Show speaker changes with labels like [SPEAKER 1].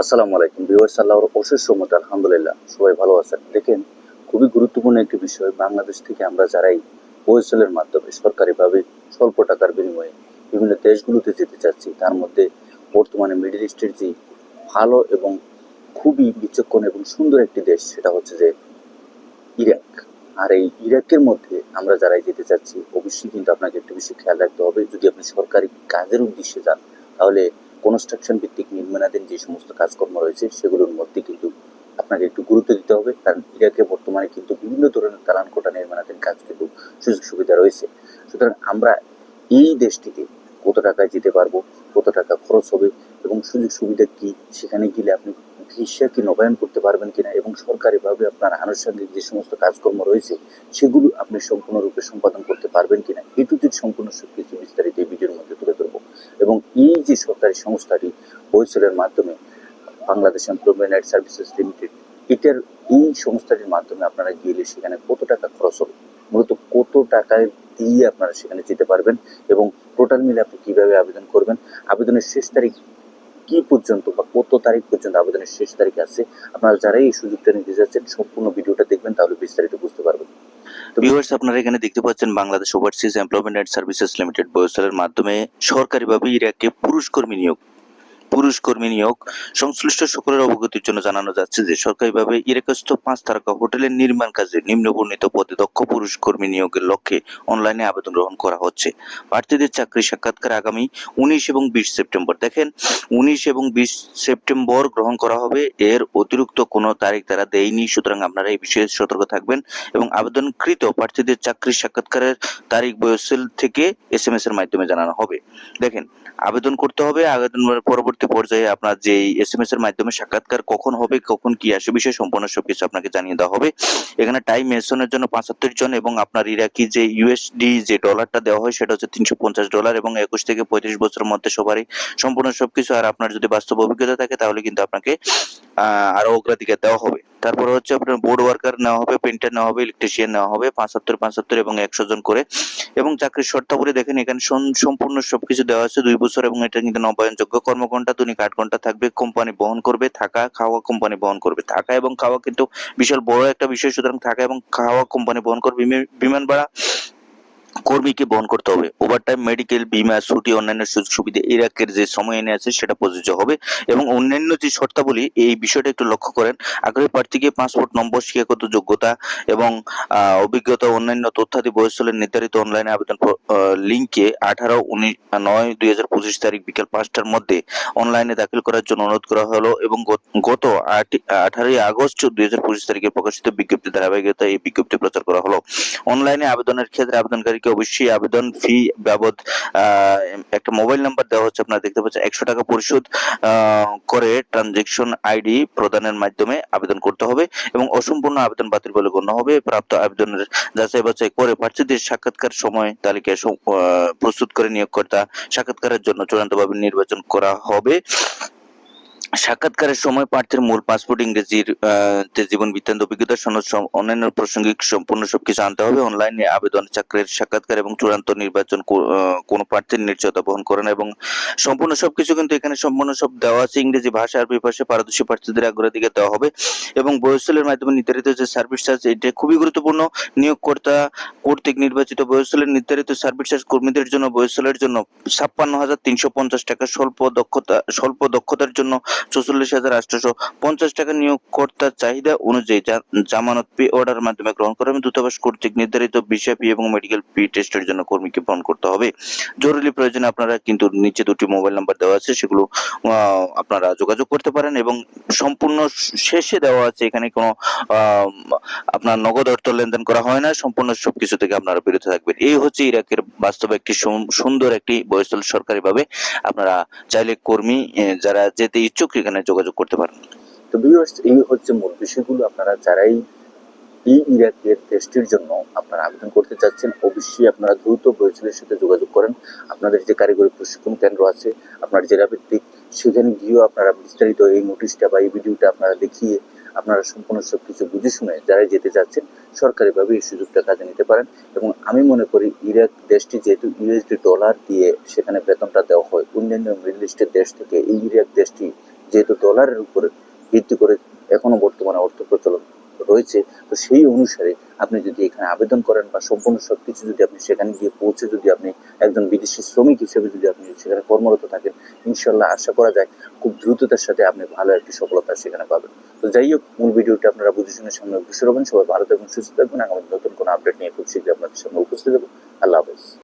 [SPEAKER 1] আসসালামু আলাইকুম ভিউয়ার্স, আল্লাহর অশেষ রহমত আলহামদুলিল্লাহ, সবাই ভালো আছেন। দেখেন, খুবই গুরুত্বপূর্ণ একটি বিষয়, বাংলাদেশ থেকে আমরা যারাই ওয়েসেলের মাধ্যমে সরকারিভাবে স্বল্প টাকার বিনিময়ে বিভিন্ন দেশগুলোতে যেতে চাচ্ছি, তার মধ্যে বর্তমানে মিডল ইস্টের যে ভালো এবং খুবই বিচক্ষণ এবং সুন্দর একটি দেশ, সেটা হচ্ছে যে ইরাক। আর এই ইরাকের মধ্যে আমরা যারাই যেতে চাচ্ছি, অবশ্যই কিন্তু আপনাকে একটু বেশি খেয়াল রাখতে হবে। যদি আপনি সরকারি কাজের উদ্দেশ্যে যান, তাহলে কনস্ট্রাকশন ভিত্তিক নির্মাণাধীন যে সমস্ত কাজকর্ম রয়েছে, সেগুলোর মধ্যে কিন্তু আপনাকে একটু গুরুত্ব দিতে হবে। কারণ ইরাকে বর্তমানে কিন্তু বিভিন্ন ধরনের দালান কোটা নির্মাণাধীন কাজ কিন্তু সুযোগ সুবিধা রয়েছে। সুতরাং আমরা এই দেশটিতে কত টাকায় যেতে পারব, কত টাকা খরচ হবে এবং সুযোগ সুবিধা কি, সেখানে গেলে আপনি ভিসা কি নবায়ন করতে পারবেন কিনা এবং সরকারিভাবে আপনার আনুষঙ্গিক যে সমস্ত কাজকর্ম রয়েছে, সেগুলো আপনি সম্পূর্ণরূপে সম্পাদন করতে পারবেন কিনা এটুকু সম্পূর্ণ সবকিছু বিস্তারিত এই ভিডিওর মধ্যে তুলে ধরবো এবং এই যে সরকারি সংস্থাটি বৈসলের মাধ্যমে বাংলাদেশ এমপ্লয়মেন্ট সার্ভিসেস লিমিটেড, এটার এই সংস্থাটির মাধ্যমে আপনারা গেলে সেখানে কত টাকা খরচ হবে? মূলত কত টাকায় দিয়ে আপনারা সেখানে যেতে পারবেন এবং টোটাল মিলে আপনি কীভাবে আবেদন করবেন? আবেদনের শেষ তারিখ কি পর্যন্ত বা কত তারিখ পর্যন্ত আবেদনের শেষ তারিখ আছে? আপনারা যারা এই সুযোগটা নিতে যাচ্ছেন, সম্পূর্ণ ভিডিওটা দেখবেন, তাহলে বিস্তারিত বুঝতে পারবেন। ভিউয়ার্স আপনারা এখানে দেখতে পাচ্ছেন Bangladesh overseas employment and services limited বয়সের মাধ্যমে সরকারিভাবে ইরাকে পুরুষ কর্মী নিয়োগ পুরুষ কর্মী নিয়োগ। সংশ্লিষ্ট সকলের অবগতির জন্য জানানো যাচ্ছে যে, সরকারিভাবে ইরাকস্থ পাঁচ তারকা হোটেলের নির্মাণ কাজে নিম্ন বর্ণিত পদে দক্ষ পুরুষ কর্মী নিয়োগের লক্ষ্যে অনলাইনে আবেদন গ্রহণ করা হচ্ছে। প্রার্থীদের চাকরি সাক্ষাৎকার আগামী উনিশ এবং বিশ সেপ্টেম্বর। দেখেন, উনিশ এবং বিশ সেপ্টেম্বর গ্রহণ করা হবে। এর অতিরিক্ত কোনো তারিখ তারা দেয়নি। সুতরাং আপনারা এই বিষয়ে সতর্ক থাকবেন এবং আবেদনকৃত প্রার্থীদের চাকরি সাক্ষাৎকারের তারিখ বয়সেল থেকে এস এম এস এর মাধ্যমে জানানো হবে। দেখেন, আবেদন করতে হবে। আবেদনের পরবর্তী পর্যায়ে আপনার যে এস এম এস এর মাধ্যমে সাক্ষাৎকার কখন হবে, কখন কি আসবে, বিষয়ে সম্পূর্ণ সবকিছু আপনাকে জানিয়ে দেওয়া হবে। এখানে টাইম মেনশনের জন্য পঁচাত্তর জন এবং আপনার ইরাকি যে ইউএসডি যে ডলারটা দেওয়া হয়, সেটা হচ্ছে তিনশো পঞ্চাশ ডলার এবং একুশ থেকে পঁয়ত্রিশ বছরের মধ্যে সবারই সম্পূর্ণ সবকিছু। আর আপনার যদি বাস্তব অভিজ্ঞতা থাকে, তাহলে কিন্তু আপনাকে আরও অগ্রাধিকার দেওয়া হবে। তারপরে হচ্ছে আপনার বোর্ড ওয়ার্কার নেওয়া হবে পেন্টার নেওয়া হবে ইলেকট্রিশিয়ান নেওয়া হবে, পাঁচাত্তর পাঁচাত্তর এবং একশো জন করে। এবং চাকরির শর্তাবলী দেখেন, এখানে সম্পূর্ণ সবকিছু দেওয়া আছে দুই বছর এবং এটা কিন্তু নবায়নযোগ্য। কর্মঘণ্টা দৈনিক আট ঘণ্টা থাকবে কোম্পানি বহন করবে, থাকা, খাওয়া কোম্পানি বহন করবে। থাকা এবং খাওয়া কিন্তু বিশাল বড় একটা বিষয়, সুতরাং থাকা এবং খাওয়া কোম্পানি বহন করবে। বিমে- বিমান ভাড়া কর্মীকে বহন করতে হবে। ওভারটাইম মেডিকেল বিমা, ছুটি, অন্যান্য সুযোগ সুবিধা ইরাকের যে সময় এনে আছে সেটা প্রযোজ্য হবে এবং অন্যান্য যে শর্তাবলী, এই বিষয়টা একটু লক্ষ্য করেন। আগ্রহী প্রার্থীকে পাসপোর্ট নম্বর, শিক্ষাগত যোগ্যতা এবং অভিজ্ঞতা, অন্যান্য তথ্যাদি বয়সলের নির্ধারিত অনলাইনে আবেদন লিঙ্কে আঠারো উনিশ নয় দুই হাজার পঁচিশ তারিখ বিকেল পাঁচটার মধ্যে অনলাইনে দাখিল করার জন্য অনুরোধ করা হলো এবং গত- গত আঠারোই আগস্ট দুই হাজার পঁচিশ তারিখে প্রকাশিত বিজ্ঞপ্তি ধারাবাহিকতা এই বিজ্ঞপ্তি প্রচার করা হলো। অনলাইনে আবেদনের ক্ষেত্রে আবেদনকারীকে অবশ্যই আবেদন ফি বাবদ একটা মোবাইল নাম্বার দেওয়া হচ্ছে আপনারা দেখতে পাচ্ছেন একশো টাকা পরিশোধ করে ট্রানজেকশন আইডি প্রদানের মাধ্যমে আবেদন করতে হবে এবং অসম্পূর্ণ আবেদন বাতিল বলে গণ্য হবে। প্রাপ্ত আবেদনের যাচাই বাছাই করে প্রার্থীদের সাক্ষাৎকার সময় আহ, প্রস্তুত করে নিয়োগকর্তা সাক্ষাৎকারের জন্য চূড়ান্তভাবে নির্বাচন করা হবে। সাক্ষাৎকারের সময় প্রার্থীর মূল পাসপোর্ট, ইংরেজির জীবন বৃত্তান্ত, অভিজ্ঞতা, সনদ অন্যান্য প্রাসঙ্গিক সম্পূর্ণ সবকিছু আনতে হবে। অনলাইনে আবেদন, চাকরির সাক্ষাৎকার এবং চূড়ান্ত নির্বাচন কোনো প্রার্থীর নিশ্চয়তা বহন করে না এবং সম্পূর্ণ সবকিছু কিন্তু এখানে সম্পূর্ণ সব দেওয়া আছে। ইংরেজি ভাষা আর বিভাষে পারদর্শী প্রার্থীদের অগ্রাধিকার দেওয়া হবে এবং বয়সলের মাধ্যমে নির্ধারিত যে সার্ভিস চার্জ এটা খুবই গুরুত্বপূর্ণ। নিয়োগকর্তা কর্তৃক নির্বাচিত বয়সলের নির্ধারিত সার্ভিস চার্জ কর্মীদের জন্য বয়সলের জন্য ছাপ্পান্ন হাজার তিনশো পঞ্চাশ টাকা স্বল্প দক্ষতা, স্বল্প দক্ষতার জন্য চৌচল্লিশ হাজার আটশোশো পঞ্চাশ টাকা নিয়োগকর্তার চাহিদা অনুযায়ী জামানত পে অর্ডার মাধ্যমে গ্রহণ করা এবং দূতাবাস কর্তৃক নির্ধারিত ভিসা ফি এবং মেডিকেল ফি টেস্টের জন্য কর্মীকে বহন করতে হবে। জরুরি প্রয়োজনে আপনারা কিন্তু নিচে দুটি মোবাইল নাম্বার দেওয়া আছে, সেগুলো আপনারা যোগাযোগ করতে পারেন এবং সম্পূর্ণ শেষে দেওয়া আছে। এখানে কোনো আপনার নগদ অর্থ লেনদেন করা হয় না, সম্পূর্ণ সবকিছু থেকে আপনারা বিরত থাকবেন। এই হচ্ছে ইরাকের বাস্তবে একটি সুন্দর একটি বয়সল সরকারিভাবে আপনারা চাইলে কর্মী যারা যেতে ইচ্ছুক এখানে যোগাযোগ করতে পারেন। তো ভিউয়ার্স এই হচ্ছে মূল বিষয়গুলো। আপনারা যারাই এই ইরাকের দেশটির জন্য আপনারা আবেদন করতে চাচ্ছেন, অবশ্যই আপনারা দ্রুত বয়সলের সাথে যোগাযোগ করেন। আপনাদের যে কারিগরি প্রশিক্ষণ কেন্দ্র আছে, আপনার জেলা ভিত্তিক, সেখানে গিয়েও আপনারা বিস্তারিত এই নোটিশটা বা এই ভিডিওটা আপনারা দেখিয়ে আপনারা সম্পূর্ণ সব কিছু বুঝে শুনে যারা যেতে চাচ্ছেন, সরকারিভাবে এই সুযোগটা কাজে নিতে পারেন। এবং আমি মনে করি, ইরাক দেশটি যেহেতু ইউএসডি ডলার দিয়ে সেখানে বেতনটা দেওয়া হয়, অন্যান্য মিডল ইস্টের দেশ থেকে এই ইরাক দেশটি
[SPEAKER 2] যেহেতু ডলারের উপরে ভিত্তি করে এখনও বর্তমানে অর্থ প্রচলন রয়েছে, তো সেই অনুসারে আপনি যদি এখানে আবেদন করেন বা সম্পূর্ণ সবকিছু যদি আপনি সেখানে গিয়ে পৌঁছে যদি আপনি একজন বিদেশি শ্রমিক হিসেবে যদি আপনি সেখানে কর্মরত থাকেন ইনশাল্লাহ আশা করা যায় খুব দ্রুততার সাথে আপনি ভালো একটি সফলতা সেখানে পাবেন। তো যাই হোক, মূল ভিডিওটি আপনারা বুঝে শুনে সামনে অগ্রসর হবেন। সবাই ভালো থাকবেন, সুস্থ থাকবেন। আগামী নতুন কোনো আপডেট নিয়ে খুব শীঘ্রই আপনাদের সামনে উপস্থিত হব। আল্লাহ হাফেজ।